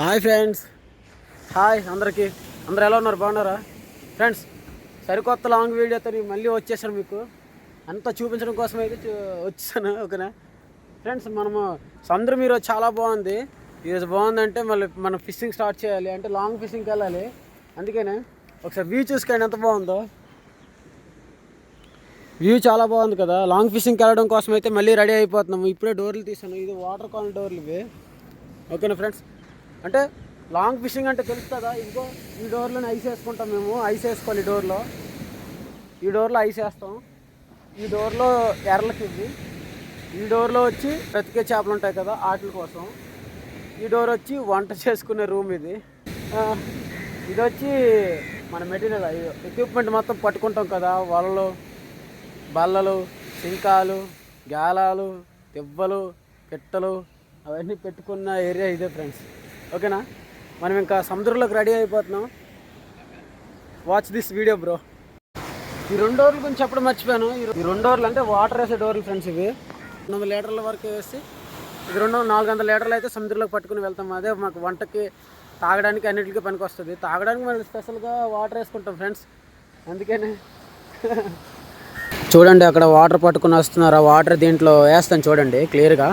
Hi friends. Hi అందరికీ. అందరు ఎలా ఉన్నారు? బాగున్నారా? ఫ్రెండ్స్ సరికొత్త లాంగ్ వీడియోతో నేను మళ్ళీ వచ్చేసాను మీకు. అంతా చూపించడం కోసం అయితే చూ- వచ్చేసాను ఓకేనా? ఫ్రెండ్స్ మనము సముద్రం మీరు చాలా బాగుంది. ఈరోజు బాగుందంటే మళ్ళీ మనం ఫిషింగ్ స్టార్ట్ చేయాలి. అంటే లాంగ్ ఫిషింగ్కి వెళ్ళాలి. అందుకనే ఒకసారి వ్యూ చూసుకోండి ఎంత బాగుందో. వ్యూ చాలా బాగుంది కదా. లాంగ్ ఫిషింగ్కి వెళ్ళడం కోసం అయితే మళ్ళీ రెడీ అయిపోతున్నాము. ఇప్పుడే డోర్లు తీసాను. ఇది వాటర్ కాల్ డోర్లు ఇవి. ఓకేనా ఫ్రెండ్స్? అంటే లాంగ్ ఫిషింగ్ అంటే తెలుసు కదా ఇదిగో ఈ డోర్లోనే ఐస్ వేసుకుంటాం మేము ఐస్ వేసుకోవాలి ఈ డోర్లో. ఈ డోర్లో ఐస్ వేస్తాం. ఈ డోర్లో ఎర్రలకి ఇవి. ఈ డోర్లో వచ్చి బ్రతికే చేపలు ఉంటాయి కదా వాటి కోసం. ఈ డోర్ వచ్చి వంట చేసుకునే రూమ్ ఇది. ఇది వచ్చి మన మెటీరియల్ ఎక్విప్మెంట్ మొత్తం పట్టుకుంటాం కదా వలలు బల్లలు సింకాలు గాలాలు తివ్వలు పిట్టలు అవన్నీ పెట్టుకున్న ఏరియా ఇదే ఫ్రెండ్స్. ఓకేనా? మనం ఇంకా సముద్రంలోకి రెడీ అయిపోతున్నాం. వాచ్ దిస్ వీడియో బ్రో ఈ రెండు డోర్ల గురించి చెప్పడం మర్చిపోయాను. ఈ రెండు డోర్లు అంటే వాటర్ వేసే డోర్లు ఫ్రెండ్స్ ఇవి. రెండు వందల లీటర్ల వరకు వేసి ఇది రెండు నాలుగు వందల లీటర్లు అయితే సముద్రంలోకి పట్టుకుని వెళ్తాం. అదే మాకు వంటకి తాగడానికి అన్నిటికీ పనికి వస్తుంది తాగడానికి మనం స్పెషల్గా వాటర్ వేసుకుంటాం ఫ్రెండ్స్ అందుకనే. చూడండి అక్కడ వాటర్ పట్టుకుని వస్తున్నారు? ఆ వాటర్ దీంట్లో వేస్తాను చూడండి క్లియర్గా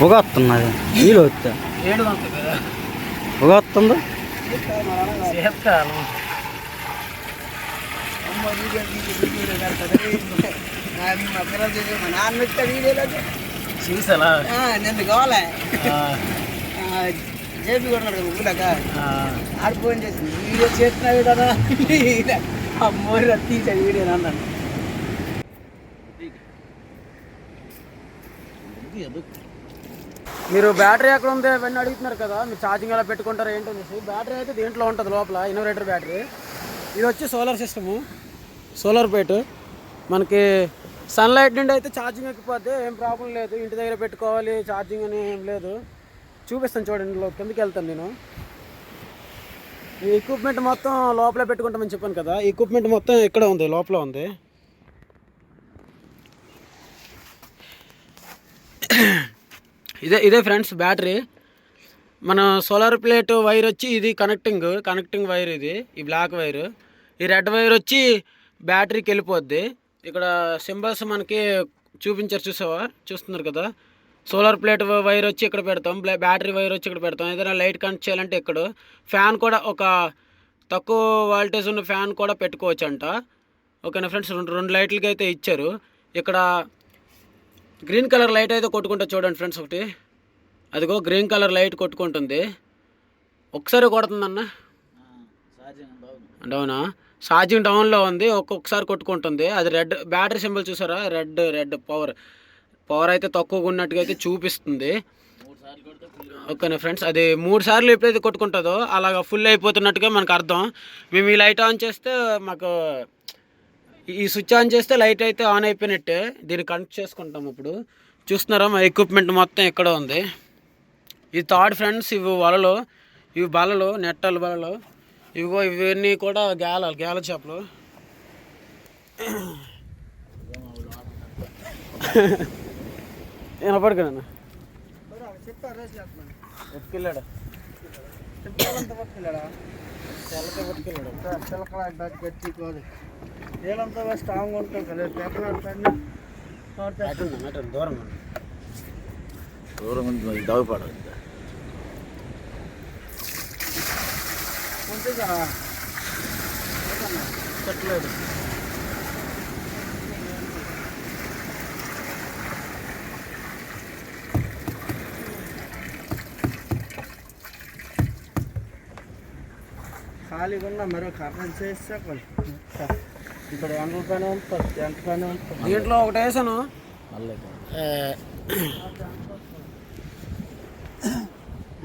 పొగ వస్తున్నది నీళ్ళు వస్తా. పొగ వస్తుంది నిన్ను కావాలా? జేబీ కొన్నాడు ఊళ్ళక ఆడు ఫోన్ చేసింది వీడియో చేస్తున్నావు కదా అమ్మో తీసా వీడియో అన్నాను మీరు బ్యాటరీ ఎక్కడ ఉంది అవన్నీ అడుగుతున్నారు కదా మీరు ఛార్జింగ్ ఎలా పెట్టుకుంటారు ఏంటో అనేసి. బ్యాటరీ అయితే దీంట్లో ఉంటుంది లోపల ఇన్వర్టర్ బ్యాటరీ. ఇది వచ్చి సోలార్ సిస్టము సోలార్ ప్లేట్ మనకి సన్లైట్ నుండి అయితే ఛార్జింగ్ ఎక్కిపోతే ఏం ప్రాబ్లం లేదు. ఇంటి దగ్గర పెట్టుకోవాలి ఛార్జింగ్ అని ఏం లేదు. చూపిస్తాను చూడండి కిందకి వెళ్తాను నేను. ఈ ఎక్విప్మెంట్ మొత్తం లోపలే పెట్టుకుంటామని చెప్పాను కదా ఎక్విప్మెంట్ మొత్తం ఇక్కడ ఉంది లోపల ఉంది. ఇదే ఇదే ఫ్రెండ్స్ బ్యాటరీ మన సోలార్ ప్లేట్ వైర్ వచ్చి ఇది కనెక్టింగ్ కనెక్టింగ్ వైర్ ఇది ఈ బ్లాక్ వైర్ ఈ రెడ్ వైర్ వచ్చి బ్యాటరీకి వెళ్ళిపోద్ది. ఇక్కడ సింబల్స్ మనకి చూపించారు చూసావా? చూస్తున్నారు కదా? సోలార్ ప్లేట్ వైర్ వచ్చి ఇక్కడ పెడతాం బ్యాటరీ వైర్ వచ్చి ఇక్కడ పెడతాం. ఏదైనా లైట్ కనెక్ట్ చేయాలంటే ఇక్కడ ఫ్యాన్ కూడా ఒక తక్కువ వాల్టేజ్ ఉన్న ఫ్యాన్ కూడా పెట్టుకోవచ్చు అంట ఓకేనా ఫ్రెండ్స్ రెండు రెండు లైట్లకి అయితే ఇచ్చారు. ఇక్కడ గ్రీన్ కలర్ లైట్ అయితే కొట్టుకుంటా చూడండి ఫ్రెండ్స్ ఒకటి. అదిగో గ్రీన్ కలర్ లైట్ కొట్టుకుంటుంది. ఒకసారి కొడుతుందన్న? డౌనా ఛార్జింగ్ డౌన్లో ఉంది ఒక్కొక్కసారి కొట్టుకుంటుంది. అది రెడ్ బ్యాటరీ సింబల్ చూసారా? Red red power. పవర్ అయితే తక్కువగా ఉన్నట్టుగా అయితే చూపిస్తుంది. ఓకేనా ఫ్రెండ్స్? అది మూడు సార్లు ఎప్పుడైతే కొట్టుకుంటుందో అలాగ ఫుల్ అయిపోతున్నట్టుగా మనకు అర్థం. మేము ఈ లైట్ ఆన్ చేస్తే మాకు ఈ స్విచ్ ఆన్ చేస్తే లైట్ అయితే ఆన్ అయిపోయినట్టే. దీన్ని కనెక్ట్ చేసుకుంటాం ఇప్పుడు. చూస్తున్నారా మా ఎక్విప్మెంట్ మొత్తం ఇక్కడ ఉంది. ఇది థర్డ్ ఫ్రెండ్స్ ఇవి వలలు ఇవి బలలు నెట్టలు బలలు ఇవిగో ఇవన్నీ కూడా గేల గేల చేపలు. వినపడుకున్నా చెప్పాలంత పట్టుకెళ్ళాడా? పట్టుకెళ్ళాడు? నీళ్ళంతా స్ట్రాంగ్ ఉంటాం కదా అటు దూరం. దూరం మంచిగా పెట్టలేదు. ఖాళీగా ఉన్నా మరో కర్ర చేస్తే ఇక్కడ దీంట్లో ఒకటి వేసాను.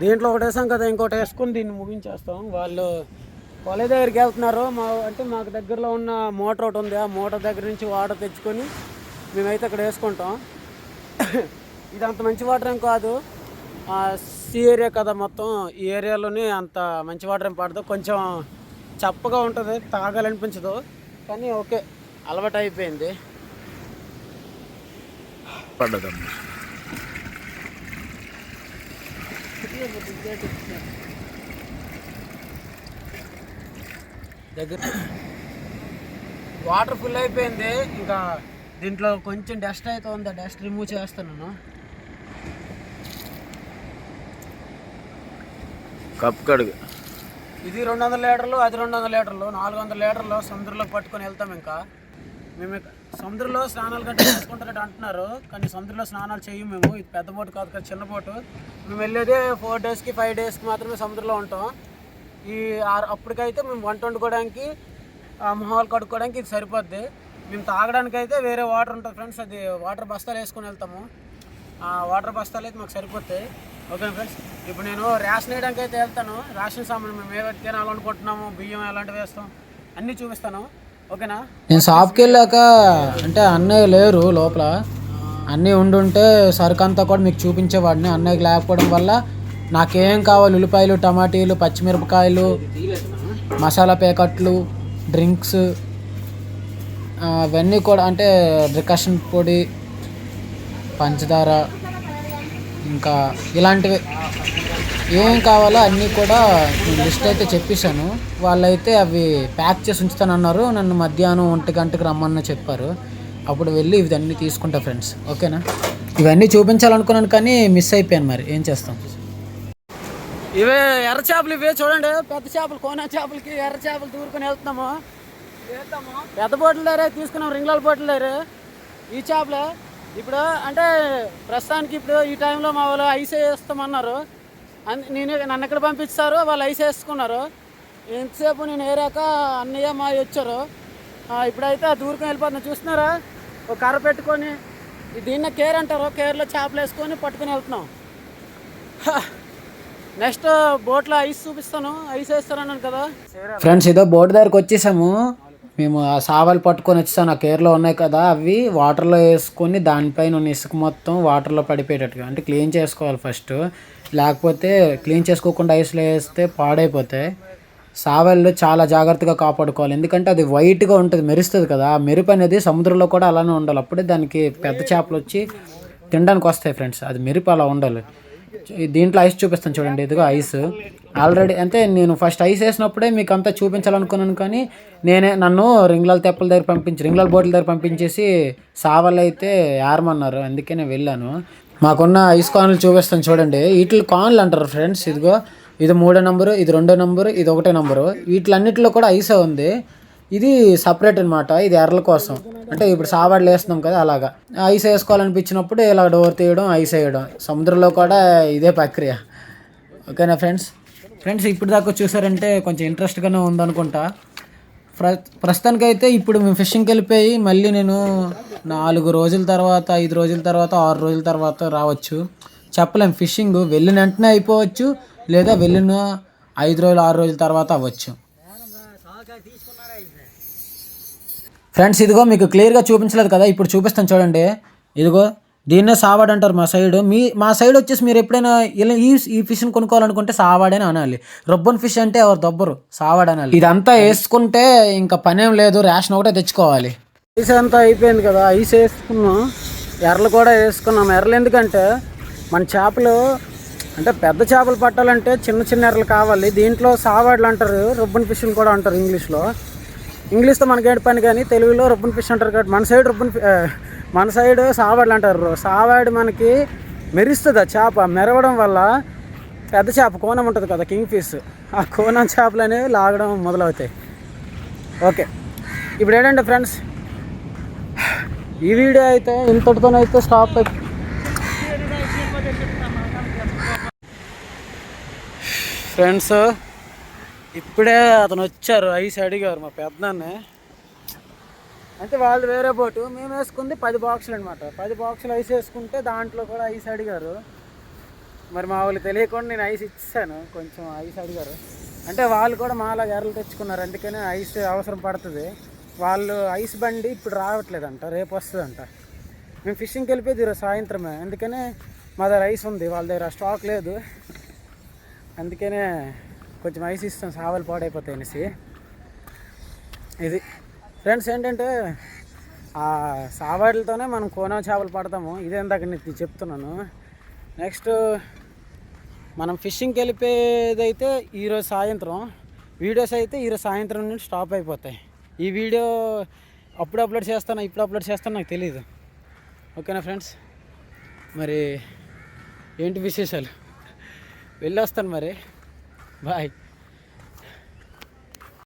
దీంట్లో ఒకటి వేసాం కదా ఇంకోటి వేసుకొని దీన్ని ముగించేస్తాం. వాళ్ళు కాలేజ్ దగ్గరికి వెళ్తున్నారు. మా అంటే మాకు దగ్గరలో ఉన్న మోటార్ ఒకటి ఉంది. ఆ మోటార్ దగ్గర నుంచి వాటర్ తెచ్చుకొని మేమైతే అక్కడ వేసుకుంటాం. ఇది అంత మంచి వాటర్ ఏం కాదు. సీ ఏరియా కదా మొత్తం. ఈ ఏరియాలోనే అంత మంచి వాటర్ ఏం పడదు. కొంచెం చప్పగా ఉంటుంది తాగాలనిపించదు. కానీ ఓకే అలవాటు అయిపోయింది. పడ్డదమ్మా దగ్గర వాటర్ ఫుల్ అయిపోయింది ఇంకా దీంట్లో కొంచెం డస్ట్ అయితే ఉంది డస్ట్ రిమూవ్ చేస్తున్నాను. కప్పు కడుగు. ఇది రెండు వందల లీటర్లు అది రెండు వందల లీటర్లు నాలుగు వందల లీటర్లు సముద్రంలో పట్టుకొని వెళ్తాం ఇంకా. మేము సముద్రంలో స్నానాలు గట్రా చేసుకుంటారట అంటున్నారు. కానీ సముద్రంలో స్నానాలు చేయము మేము. ఇది పెద్ద బోటు కాదు కదా చిన్న బోటు. మేము వెళ్ళేదే ఫోర్ డేస్కి ఫైవ్ డేస్కి మాత్రమే సముద్రంలో ఉంటాం. ఈ అప్పటికైతే మేము వంట వండుకోవడానికి మొహాలు కడుక్కోవడానికి ఇది సరిపోద్ది. మేము తాగడానికి అయితే వేరే వాటర్ ఉంటుంది ఫ్రెండ్స్ అది వాటర్ బస్తాలు వేసుకొని వెళ్తాము. ఆ వాటర్ బస్తాలు అయితే మాకు సరిపోతాయి. Okay friends. ఇప్పుడు నేను రేషన్ వేయడానికి అయితే వెళ్తాను. రేషన్ సామాన్ మేము ఏవైతే తినాలనుకుంటున్నాము బియ్యం ఎలాంటివి వేస్తాం? అన్నీ చూపిస్తాను. ఓకేనా? నేను షాప్కి వెళ్ళాక అంటే అన్నయ్య లేరు లోపల. అన్నీ ఉండుంటే సరుకు అంతా కూడా మీకు చూపించేవాడిని. అన్నయ్యకి లేకపోవడం వల్ల నాకేం కావాలి? ఉల్లిపాయలు టమాటీలు పచ్చిమిరపకాయలు మసాలా ప్యాకెట్లు డ్రింక్స్ అవన్నీ కూడా అంటే డికషన్ పొడి పంచదార ఇంకా ఇలాంటివి. ఏం కావాలో అన్నీ కూడా నేను లిస్ట్ అయితే చెప్పేశాను. వాళ్ళైతే అవి ప్యాక్ చేసి ఉంచుతానన్నారు. నన్ను మధ్యాహ్నం ఒంటి గంటకి రమ్మని చెప్పారు. అప్పుడు వెళ్ళి ఇవన్నీ తీసుకుంటా ఫ్రెండ్స్. ఓకేనా? ఇవన్నీ చూపించాలనుకున్నాను కానీ మిస్ అయిపోయాను మరి. ఏం చేస్తాం? ఇవే ఎర్ర చేపలు ఇవే చూడండి. పెద్ద చేపలు కోనా చేపలకి ఎర్ర చేపలు దూరుకొని వెళ్తున్నాము. పెద్ద బోట్ల దగ్గర తీసుకున్నాం రింగ్లాల బోట్ల దగ్గర. ఈ చేపలే. ఇప్పుడు అంటే ప్రస్తుతానికి ఇప్పుడు ఈ టైంలో మా వాళ్ళు ఐస్ వేస్తామన్నారు. అన్- నేను నన్ను ఎక్కడ పంపిస్తారు? వాళ్ళు ఐస్ వేసుకున్నారు. ఎంతసేపు నేను ఏరాక అన్నయ్య మా వచ్చారు. ఇప్పుడైతే ఆ దూరుకొని వెళ్ళిపోతున్నా. చూస్తున్నారా? ఒక కర్ర పెట్టుకొని దీన్నే కేర్ అంటారు. కేర్లో చేపలు వేసుకొని పట్టుకొని వెళ్తున్నాం. నెక్స్ట్ బోట్లో ఐస్ చూపిస్తాను. ఐస్ వేస్తారన్నాను కదా. ఫ్రెండ్స్ ఏదో బోట్ దగ్గరకు వచ్చేసాము. మేము ఆ సావాలు పట్టుకొని వచ్చేసాం. ఆ కేర్లో ఉన్నాయి కదా అవి. వాటర్లో వేసుకొని దానిపైన ఉన్న ఇసుక మొత్తం వాటర్లో పడిపోయేటట్టుగా అంటే క్లీన్ చేసుకోవాలి ఫస్ట్. లేకపోతే క్లీన్ చేసుకోకుండా ఐస్లో వేస్తే పాడైపోతాయి. సావల్లో చాలా జాగ్రత్తగా కాపాడుకోవాలి. ఎందుకంటే అది వైట్గా ఉంటుంది మెరుస్తుంది కదా. ఆ మెరుపు అనేది సముద్రంలో కూడా అలానే ఉండాలి. అప్పుడే దానికి పెద్ద చేపలు వచ్చి తినడానికి వస్తాయి ఫ్రెండ్స్. అది మెరుపు అలా ఉండాలి. దీంట్లో ఐస్ చూపిస్తాను చూడండి ఇదిగో ఐస్. ఆల్రెడీ అంటే నేను ఫస్ట్ ఐస్ వేసినప్పుడే మీకు అంతా చూపించాలనుకున్నాను కానీ నేనే నన్ను రింగ్లాల తెప్పల దగ్గర పంపించి రింగ్లాల బోట్ల దగ్గర పంపించేసి సావలు అయితే ఏరమన్నారు. అందుకే నేను వెళ్ళాను. మాకున్న ఐస్ కాన్లు చూపిస్తాను చూడండి. వీటిని కాన్లు అంటారు ఫ్రెండ్స్ ఇదిగో ఇది మూడో నంబరు ఇది రెండో నంబరు ఇది ఒకటో నంబరు. వీటిలన్నిటిలో కూడా ఐసే ఉంది. ఇది సపరేట్ అనమాట ఇది ఎర్రల కోసం. అంటే ఇప్పుడు సావాడ్లు వేస్తున్నాం కదా అలాగా. ఐస్ వేసుకోవాలనిపించినప్పుడు ఇలా డోర్ తీయడం ఐస్ వేయడం. సముద్రంలో కూడా ఇదే ప్రక్రియ. ఓకేనా ఫ్రెండ్స్ ఫ్రెండ్స్ ఇప్పుడు దాకా చూసారంటే కొంచెం ఇంట్రెస్ట్గానే ఉందనుకుంటా. ప్ర ప్రస్తుతానికైతే ఇప్పుడు మేము ఫిషింగ్కి వెళ్ళిపోయి మళ్ళీ నేను నాలుగు రోజుల తర్వాత ఐదు రోజుల తర్వాత ఆరు రోజుల తర్వాత రావచ్చు. చెప్పలేం. ఫిషింగ్ వెళ్ళిన వెంటనే అయిపోవచ్చు లేదా వెళ్ళిన ఐదు రోజులు ఆరు రోజుల తర్వాత అవ్వచ్చు. ఫ్రెండ్స్ ఇదిగో మీకు క్లియర్గా చూపించలేదు కదా ఇప్పుడు చూపిస్తాను చూడండి. ఇదిగో దీన్నే సావాడ్ అంటారు మా సైడ్. మీ మా సైడ్ వచ్చేసి మీరు ఎప్పుడైనా ఇలా ఈ ఈ ఫిష్ని కొనుక్కోవాలనుకుంటే సావాడని అనాలి. రొబ్బన్ ఫిష్ అంటే ఎవరు దొబ్బరు సావాడ్ అనాలి. ఇదంతా వేసుకుంటే ఇంకా పనేం లేదు రేషన్ ఒకటే తెచ్చుకోవాలి. ఐస్ అంతా అయిపోయింది కదా ఐస్ వేసుకున్నాం. ఎర్రలు కూడా వేసుకున్నాం. ఎర్రలు ఎందుకంటే మన చేపలు అంటే పెద్ద చేపలు పట్టాలంటే చిన్న చిన్న ఎర్రలు కావాలి. దీంట్లో సావాడ్లు అంటారు రొబ్బన్ ఫిష్ని కూడా అంటారు ఇంగ్లీష్లో. ఇంగ్లీష్తో మనకేంటి పని కానీ తెలుగులో రుబ్బన్ ఫిష్ అంటారు కాబట్టి మన సైడ్ రుబ్బన్ మన సైడ్ సావాడ్లు అంటారు సావాడి మనకి మెరుస్తుంది ఆ చేప. మెరవడం వల్ల పెద్ద చేప కోనం ఉంటుంది కదా కింగ్ ఫిష్. ఆ కోనం చేపలు అనేవి లాగడం మొదలవుతాయి. ఓకే. ఇప్పుడు ఏంటంటే ఫ్రెండ్స్ ఈ వీడియో అయితే ఇంతటితోనైతే స్టాప్ అయి ఫ్రెండ్స్ ఇప్పుడే అతను వచ్చారు ఐస్ అడిగారు మా పెద్దనాన్నే. అంటే వాళ్ళు వేరే బోటు మేము వేసుకుంది పది బాక్సులు అనమాట పది బాక్సులు ఐస్ వేసుకుంటే దాంట్లో కూడా ఐస్ అడిగారు. మరి మా వాళ్ళు తెలియకుండా నేను ఐస్ ఇచ్చాను కొంచెం ఐస్ అడిగారు. అంటే వాళ్ళు కూడా మాలా ఎర్రలు తెచ్చుకున్నారు అందుకనే ఐస్ అవసరం పడుతుంది. వాళ్ళు ఐస్ బండి ఇప్పుడు రావట్లేదంట రేపు వస్తుందంట. మేము ఫిషింగ్కి వెళ్ళిపోయేది ఈరోజు సాయంత్రమే అందుకనే మా దగ్గర ఐస్ ఉంది వాళ్ళ దగ్గర స్టాక్ లేదు. అందుకనే కొంచెం ఐస్ ఇస్తాం సావలు పాడైపోతాయి అనేసి. ఇది. ఫ్రెండ్స్ ఏంటంటే ఆ సావాడిలతోనే మనం కోన చేపలు పడతాము. ఇదే ఇందాక నేను చెప్తున్నాను. నెక్స్ట్ మనం ఫిషింగ్కి వెళ్ళిపోయేదైతే ఈరోజు సాయంత్రం. వీడియోస్ అయితే ఈరోజు సాయంత్రం నుండి స్టాప్ అయిపోతాయి. ఈ వీడియో అప్పుడు అప్లోడ్ చేస్తాను ఇప్పుడు అప్లోడ్ చేస్తాను నాకు తెలియదు ఓకేనా ఫ్రెండ్స్? మరి ఏంటి విశేషాలు? వెళ్ళొస్తాను మరి. Bye.